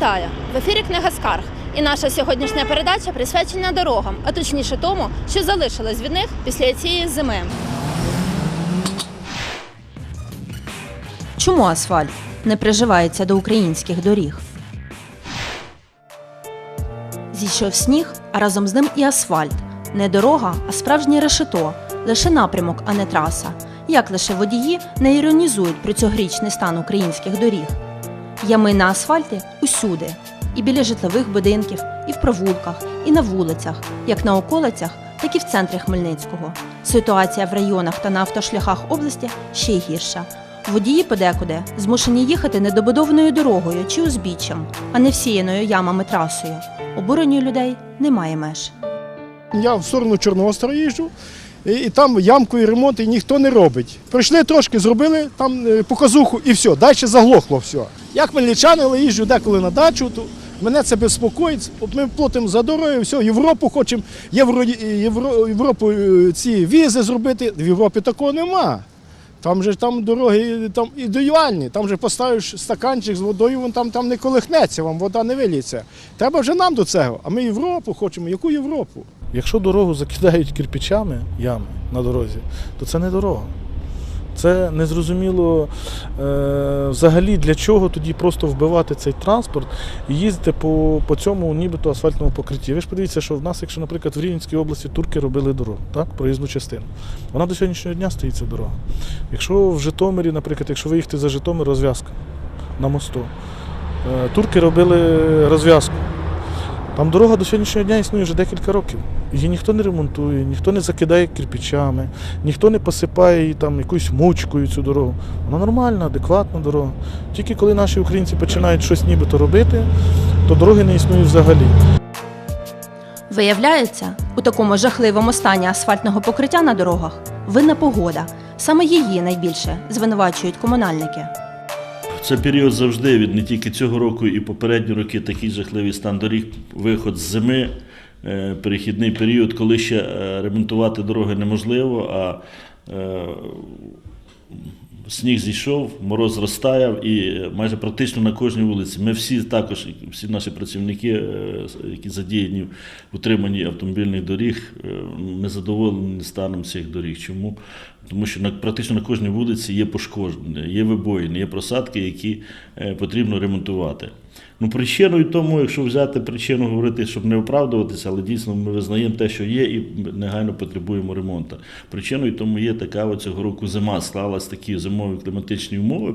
Вітаю! В ефірі Книга Скарг. І наша сьогоднішня передача присвячена дорогам, а точніше тому, що залишилось від них після цієї зими. Чому асфальт не приживається до українських доріг? Зійшов сніг, а разом з ним і асфальт. Не дорога, а справжнє решето, лише напрямок, а не траса. Як лише водії не іронізують про цьогорічний стан українських доріг. Ями на асфальті усюди, і біля житлових будинків, і в провулках, і на вулицях, як на околицях, так і в центрі Хмельницького. Ситуація в районах та на автошляхах області ще й гірша. Водії подекуди змушені їхати недобудованою дорогою чи узбіччям, а не всіяною ямами трасою. Обуренню людей немає меж. Я в сторону Чорноостра їжджу, і, і там ямку і ремонт і ніхто не робить. Прийшли трошки, зробили там е, показуху і все, далі заглохло все. Я хмельничанин, але їжджу деколи на дачу, то мене це безпокоїть. От ми платимо за дорогою, все, Європу хочемо, Євро, Євро, Європу е, ці візи зробити. В Європі такого нема. Там же там дороги там ідеальні, там же поставиш стаканчик з водою, він там, там не колихнеться, вам вода не виліться. Треба вже нам до цього. А ми Європу хочемо. Яку Європу? Якщо дорогу закидають кирпичами, ями на дорозі, то це не дорога. Це незрозуміло е, взагалі для чого тоді просто вбивати цей транспорт і їздити по, по цьому нібито асфальтному покритті. Ви ж подивіться, що в нас, якщо, наприклад, в Рівненській області турки робили дорогу, так, проїзну частину. Вона до сьогоднішнього дня стоїть ця дорога. Якщо в Житомирі, наприклад, якщо виїхати за Житомир, розв'язка на мосту. Е, турки робили розв'язку. Там дорога до сьогоднішнього дня існує вже декілька років. Її ніхто не ремонтує, ніхто не закидає кирпичами, ніхто не посипає її там якоюсь мучкою цю дорогу. Вона нормальна, адекватна дорога. Тільки коли наші українці починають щось нібито робити, то дороги не існують взагалі. Виявляється, у такому жахливому стані асфальтного покриття на дорогах винна погода. Саме її найбільше звинувачують комунальники. Це період завжди від не тільки цього року і попередні роки такий жахливий стан доріг, виход з зими, е, перехідний період, коли ще е, ремонтувати дороги неможливо, а е, сніг зійшов, мороз розтаяв і майже практично на кожній вулиці. Ми всі також, всі наші працівники, е, які задіяні в утриманні автомобільних доріг, е, не задоволені станом цих доріг. Чому? Тому що на практично на кожній вулиці є пошкодження, є вибоїни, є просадки, які е, потрібно ремонтувати. Ну, причиною тому, якщо взяти причину говорити, щоб не оправдуватися, але дійсно ми визнаємо те, що є, і негайно потребуємо ремонту. Причиною тому є така от цього року зима. Склалась такі зимові кліматичні умови,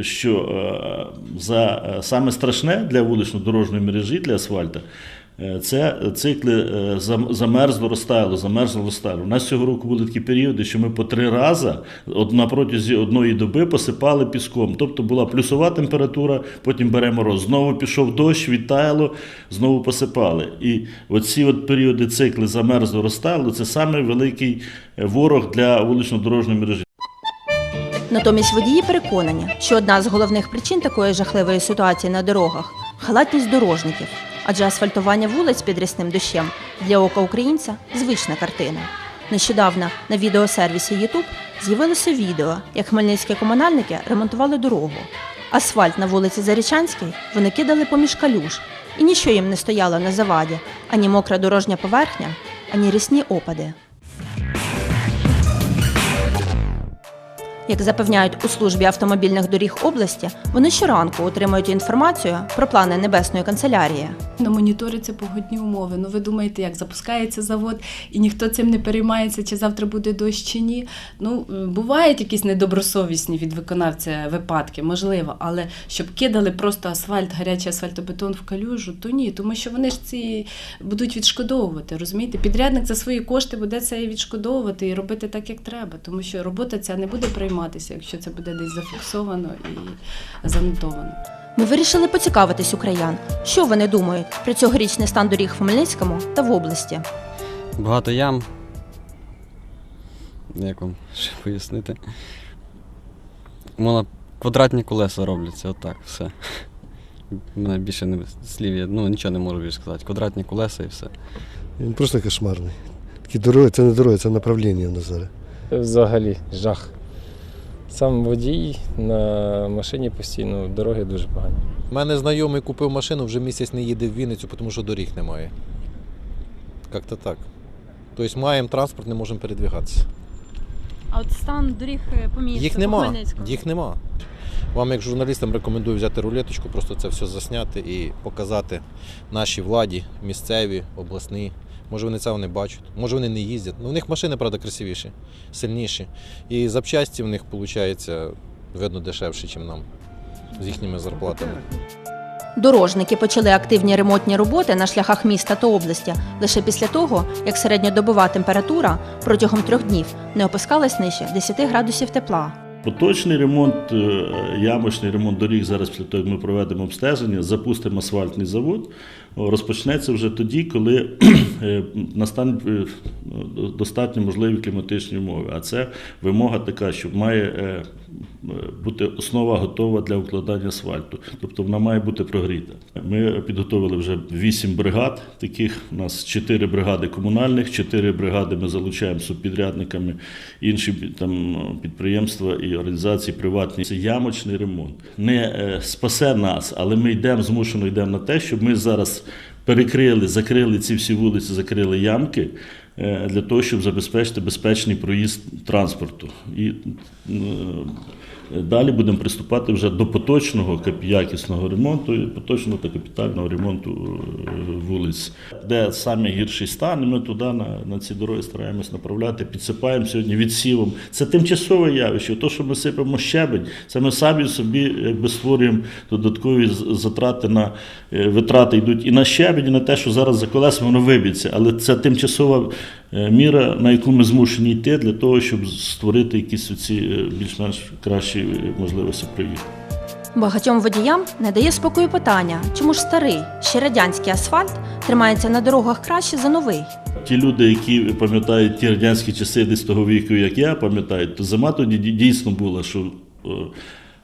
що е, за е, саме страшне для вулично-дорожньої мережі, для асфальту, Е, Це цикли е, зам- замерзло розтаяло, замерзло розтаяло. У нас цього року були такі періоди, що ми по три рази на протязі одної доби посипали піском. Тобто була плюсова температура, потім бере мороз. Знову пішов дощ, відтаяло, знову посипали. І оці от періоди цикли замерзло розтаяло це саме великий е, ворог для вулично-дорожньої мережі. Натомість водії переконані, що одна з головних причин такої жахливої ситуації на дорогах халатність дорожників, адже асфальтування вулиць під рясним дощем для ока українця звична картина. Нещодавно на відеосервісі YouTube з'явилося відео, як хмельницькі комунальники ремонтували дорогу. Асфальт на вулиці Зарічанській вони кидали поміж калюж, і нічого їм не стояло на заваді ані мокра дорожня поверхня, ані рісні опади. Як запевняють у службі автомобільних доріг області, вони щоранку отримують інформацію про плани небесної канцелярії. На моніториться погодні умови. Ну ви думаєте, як запускається завод, і ніхто цим не переймається, чи завтра буде дощ чи ні. Ну бувають якісь недобросовісні від виконавця випадки, можливо, але щоб кидали просто асфальт, гарячий асфальтобетон в калюжу, то ні, тому що вони ж ці будуть відшкодовувати. Розумієте, підрядник за свої кошти буде це відшкодовувати і робити так, як треба, тому що робота ця не буде прийматися, якщо це буде десь зафіксовано і занотовано. Ми вирішили поцікавитись у краян, що вони думають про цьогорічний стан доріг в Хмельницькому та в області. Багато ям. Як вам ще пояснити? Можна квадратні колеса робляться, отак, все. У мене більше не слів, я ну, нічого не можу більше сказати. Квадратні колеса і все. Він просто кошмарний. Такі дороги, це не дороги, це направлення в нас зараз. Взагалі жах. Сам водій на машині постійно, дороги дуже погані. У мене знайомий купив машину, вже місяць не їде в Вінницю, тому що доріг немає. Як-то так. Тобто маємо транспорт, не можемо передвигатися. А от стан доріг по місту Їх нема. Їх нема. Вам, як журналістам, рекомендую взяти рулеточку, просто це все засняти і показати нашій владі, місцеві, обласні. Може вони цього не бачать, може вони не їздять. Ну, у них машини, правда, красивіші, сильніші. І запчасті в них, виходить, видно дешевші, ніж нам з їхніми зарплатами. Дорожники почали активні ремонтні роботи на шляхах міста та області лише після того, як середньодобова температура протягом трьох днів не опускалась нижче 10 градусів тепла. Поточний ремонт, е, ямочний ремонт доріг зараз після того, як ми проведемо обстеження, запустимо асфальтний завод. Розпочнеться вже тоді, коли е, настануть е, достатньо можливі кліматичні умови. А це вимога така, що має бути основа готова для укладання асфальту. Тобто вона має бути прогріта. Ми підготовили вже вісім бригад. Таких у нас чотири бригади комунальних, чотири бригади ми залучаємо субпідрядниками, інші там підприємства і організації приватні. Це ямочний ремонт. Не е, спасе нас, але ми йдемо змушено йдемо на те, щоб ми зараз перекрили, закрили ці всі вулиці, закрили ямки. Е, Для того, щоб забезпечити безпечний проїзд транспорту. І е, далі будемо приступати вже до поточного якісного ремонту, поточного та капітального ремонту е, вулиць. Де саме гірший стан, ми туди на, на ці дороги стараємось направляти, підсипаємо сьогодні відсівом. Це тимчасове явище. То, що ми сипемо щебень, це ми самі собі якби створюємо додаткові затрати на витрати йдуть і на щебень, і на те, що зараз за колесами воно виб'ється. Але це тимчасова міра, на яку ми змушені йти для того, щоб створити якісь оці е, більш-менш кращі е, можливості проїзду. Багатьом водіям не дає спокою питання, чому ж старий, ще радянський асфальт тримається на дорогах краще за новий. Ті люди, які пам'ятають ті радянські часи десь того віку, як я пам'ятаю, то зима тоді дійсно була, що е,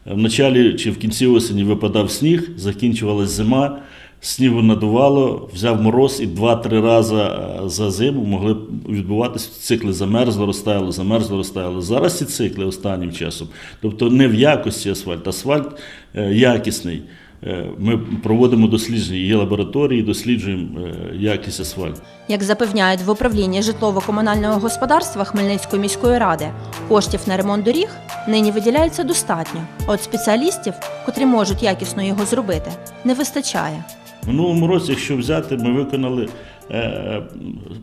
в началі чи в кінці осені випадав сніг, закінчувалась зима, снігу надувало, взяв мороз і два-три рази е, за зиму могли відбуватися цикли замерзло, розтаяло, замерзло, розтаяло. Зараз ці цикли останнім часом. Тобто не в якості асфальт, асфальт е, якісний. Е, Ми проводимо дослідження, є лабораторії, досліджуємо якість асфальту. Як запевняють в управлінні житлово-комунального господарства Хмельницької міської ради, коштів на ремонт доріг нині виділяється достатньо. От спеціалістів, котрі можуть якісно його зробити, не вистачає. Минулому році, якщо взяти, ми виконали е,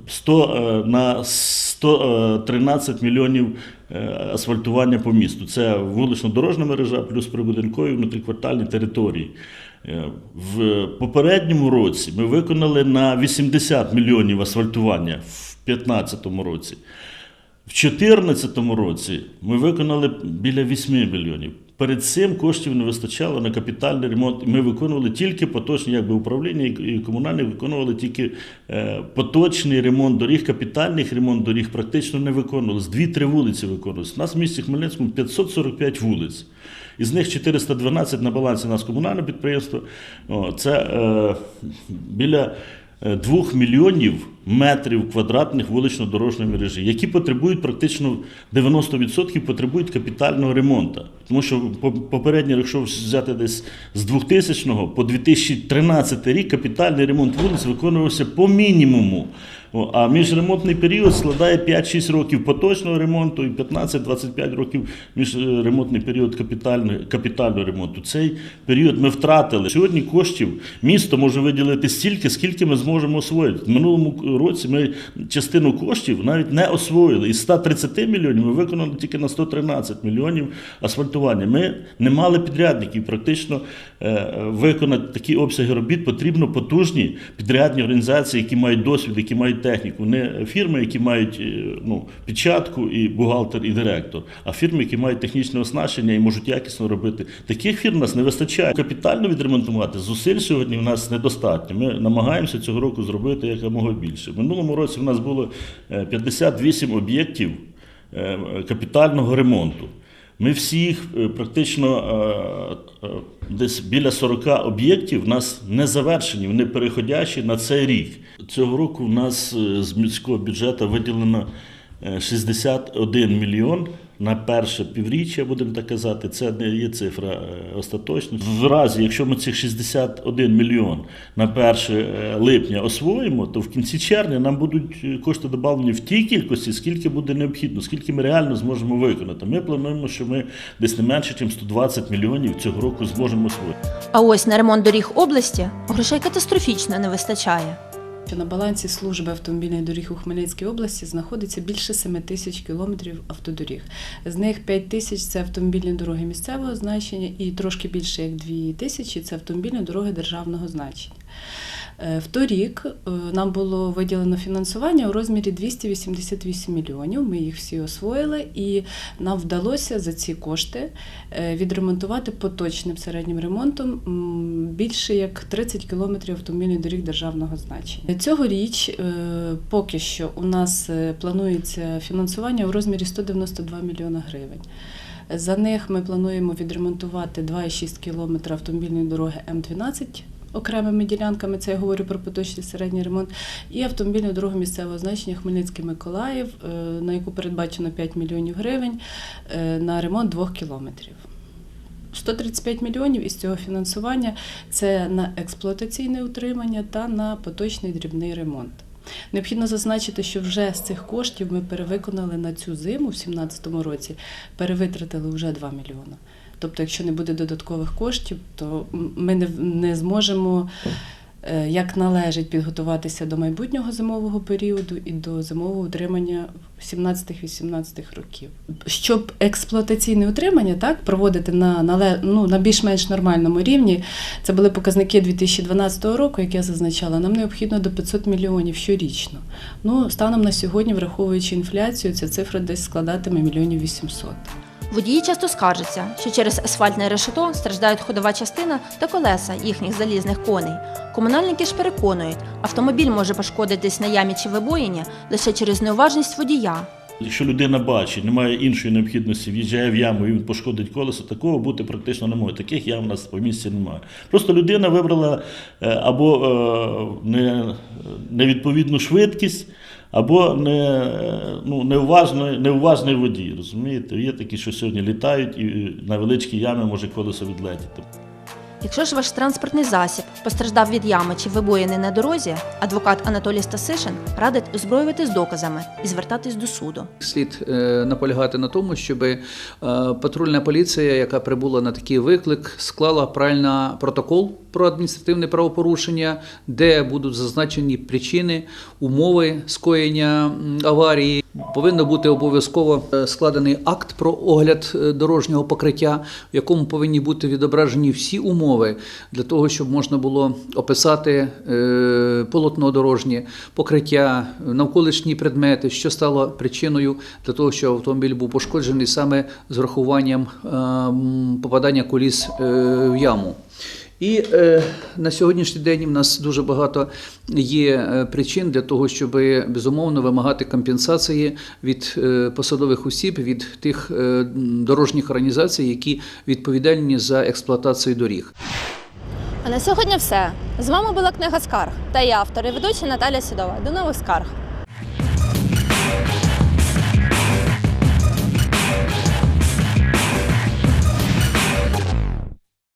100 е, на 113 мільйонів е, асфальтування по місту. Це вулично-дорожна мережа плюс прибудинкові внутріквартальні території. Е, В попередньому році ми виконали на 80 мільйонів асфальтування в 2015 році. В 2014 році ми виконали біля 8 мільйонів. Перед цим коштів не вистачало на капітальний ремонт. Ми виконували тільки поточні, якби управління і і комунальне виконували тільки е, поточний ремонт доріг, капітальних ремонт доріг практично не виконувалось. Дві-три вулиці виконувалися. У нас в місті Хмельницькому 545 вулиць. Із них 412 на балансі нас комунальне підприємство. Це е, біля 2 мільйонів метрів квадратних вулично-дорожньої мережі, які потребують практично 90% потребують капітального ремонту. Тому що по- попередньо, якщо взяти десь з 2000 по 2013 рік, капітальний ремонт вулиць виконувався по мінімуму. А міжремонтний період складає 5-6 років поточного ремонту і 15-25 років міжремонтний період капітального, капітального ремонту. Цей період ми втратили. Сьогодні коштів місто може виділити стільки, скільки ми зможемо освоїти. В минулому році ми частину коштів навіть не освоїли. Із 130 мільйонів ми виконали тільки на 113 мільйонів асфальтування. Ми не мали підрядників. Практично е, виконати такі обсяги робіт потрібно потужні підрядні організації, які мають досвід, які мають техніку. Не фірми, які мають е, ну, печатку і бухгалтер, і директор, а фірми, які мають технічне оснащення і можуть якісно робити. Таких фірм нас не вистачає. Капітально відремонтувати зусиль сьогодні в нас недостатньо. Ми намагаємося цього року зробити якомога більше. Минулому році в нас було е, 58 об'єктів е, капітального ремонту. Ми всіх е, практично е, е, десь біля 40 об'єктів у нас не завершені, вони переходящі на цей рік. Цього року в нас з міського бюджету виділено е, 61 мільйон на перше півріччя, будемо так казати, це не є цифра е, остаточна. В разі, якщо ми цих 61 мільйон на 1 липня освоїмо, то в кінці червня нам будуть е, кошти додавлені в тій кількості, скільки буде необхідно, скільки ми реально зможемо виконати. Ми плануємо, що ми десь не менше, ніж 120 мільйонів цього року зможемо освоїти. А ось на ремонт доріг області грошей катастрофічно не вистачає. Що на балансі служби автомобільних доріг у Хмельницькій області знаходиться більше 7 тисяч кілометрів автодоріг. З них 5 тисяч це автомобільні дороги місцевого значення, і трошки більше як 2 тисячі це автомобільні дороги державного значення. Е, В торік е, нам було виділено фінансування у розмірі 288 мільйонів. Ми їх всі освоїли, і нам вдалося за ці кошти е, відремонтувати поточним середнім ремонтом більше як 30 кілометрів автомобільних доріг державного значення. Цьогоріч поки що у нас планується фінансування у розмірі 192 мільйона гривень. За них ми плануємо відремонтувати 2,6 кілометра автомобільної дороги М12 окремими ділянками, це я говорю про поточний середній ремонт, і автомобільну дорогу місцевого значення Хмельницький Миколаїв, е, на яку передбачено 5 мільйонів гривень е, на ремонт 2 кілометрів. 135 мільйонів із цього фінансування це на експлуатаційне утримання та на поточний дрібний ремонт. Необхідно зазначити, що вже з цих коштів ми перевиконали на цю зиму в 2017 році, перевитратили вже 2 мільйони. Тобто, якщо не буде додаткових коштів, то ми не, не зможемо е, як належить підготуватися до майбутнього зимового періоду і до зимового утримання 17-18 років. Щоб експлуатаційне утримання так, проводити на, ну, на більш-менш нормальному рівні, це були показники 2012 року, як я зазначала, нам необхідно до 500 мільйонів щорічно. Ну, станом на сьогодні, враховуючи інфляцію, ця цифра десь складатиме мільйонів 800. Водії часто скаржаться, що через асфальтне решето страждають ходова частина та колеса їхніх залізних коней. Комунальники ж переконують, автомобіль може пошкодитись на ямі чи вибоїні лише через неуважність водія. Якщо людина бачить, немає іншої необхідності, в'їжджає в яму і він пошкодить колесо, такого бути практично не може. Таких ям у нас по місці немає. Просто людина вибрала е, або е, не, невідповідну швидкість, або не, ну, неуважний, неуважний водій. Розумієте? Є такі, що сьогодні літають і на величкі ями може колесо відлетіти. Якщо ж ваш транспортний засіб постраждав від ями чи вибоїни на дорозі, адвокат Анатолій Стасишин радить озброюватись доказами і звертатись до суду. Слід е, наполягати на тому, щоб е, патрульна поліція, яка прибула на такий виклик, склала правильно протокол про адміністративне правопорушення, де будуть зазначені причини, умови скоєння аварії. Повинно бути обов'язково е, складений акт про огляд е, дорожнього покриття, в якому повинні бути відображені всі умови для того, щоб можна було описати е, полотно дорожнє, покриття, навколишні предмети, що стало причиною для того, що автомобіль був пошкоджений саме з врахуванням попадання коліс в яму. І е, на сьогоднішній день в нас дуже багато є е, причин для того, щоб безумовно вимагати компенсації від е, посадових осіб, від тих е, дорожніх організацій, які відповідальні за експлуатацію доріг. А на сьогодні все. З вами була книга Скарг та я автор і ведуча Наталя Сідова. До нових скарг.